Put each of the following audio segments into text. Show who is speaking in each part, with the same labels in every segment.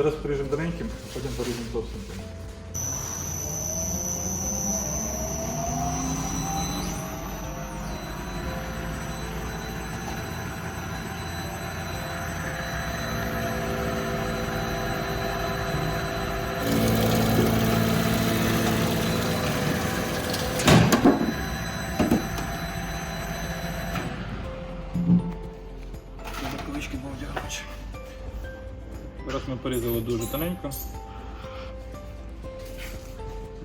Speaker 1: Зараз поріжемо тоненьким, а потім поріжемо товстеньким.
Speaker 2: Рукавички був дякую.
Speaker 1: Зараз ми порізали дуже тоненько.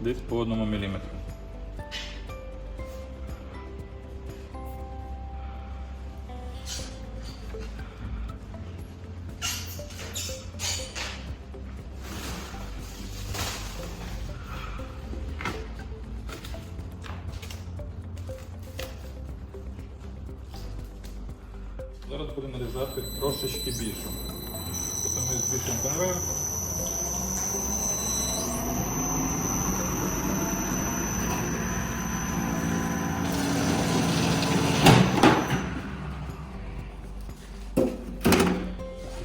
Speaker 1: Десь по одному міліметру. Зараз будемо нарізати трошечки більше. Ми збільшуємо конвейер.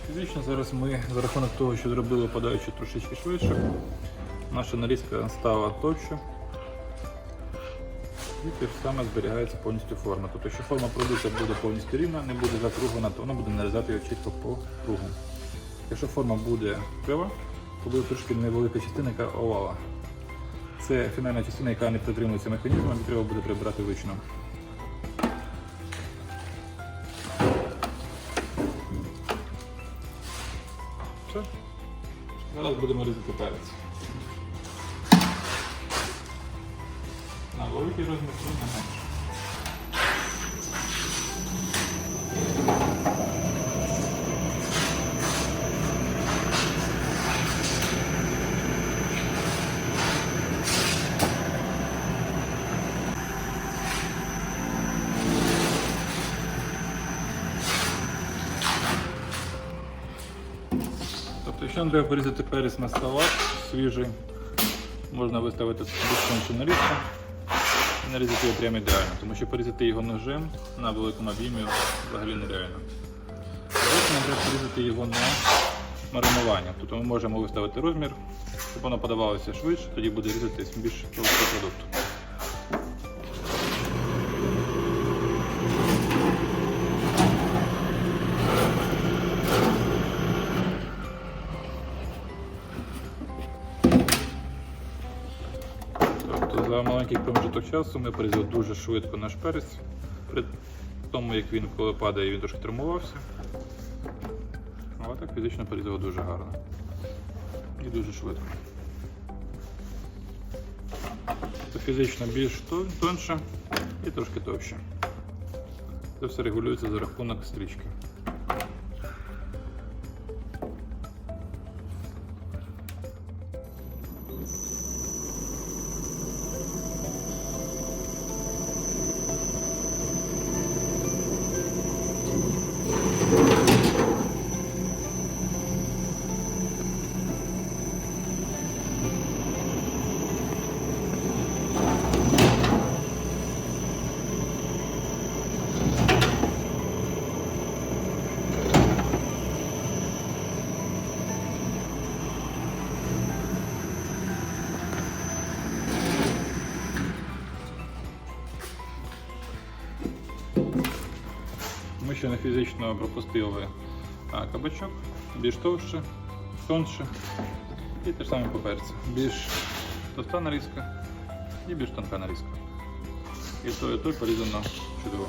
Speaker 1: Фізично зараз ми за рахунок того, що зробили подаючи трошечки швидше, наша нарізка стала товща. І те ж саме зберігається повністю форма. Тобто, якщо форма продукту буде повністю рівна, не буде закруглена, то вона буде нарізати його чітко по кругу. Якщо форма буде крива, то буде трошки невелика частина, яка овала. Це фінальна частина, яка не притримується механізмом, і треба буде прибирати вручну. Все. Зараз будемо різати перець. На великий розмір і на якщо треба порізати перець на салат свіжий, можна виставити безкончу нарізку і нарізати його прямо ідеально, тому що порізати його ножем на великому об'ємі взагалі нереально. Нам треба порізати його на маринування. Тобто ми можемо виставити розмір, щоб воно подавалося швидше, тоді буде різатись більш продукт. За маленький проміжок часу ми порізали дуже швидко наш перець. При тому, як він коли падає, він трошки травмувався. Але так фізично порізали дуже гарно. І дуже швидко. Тобто фізично більш тонше і трошки товще. Це все регулюється за рахунок стрічки. Ще не фізично пропустили кабачок, більш товще, тонше. І те ж саме по перцю. Більш товста нарізка і більш тонка нарізка. І то, і то порізано чудово.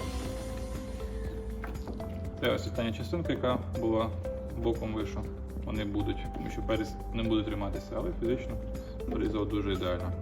Speaker 1: Це ось остання частинка, яка була боком вийшов. Вони будуть, тому що перець не буде триматися, але фізично порізав дуже ідеально.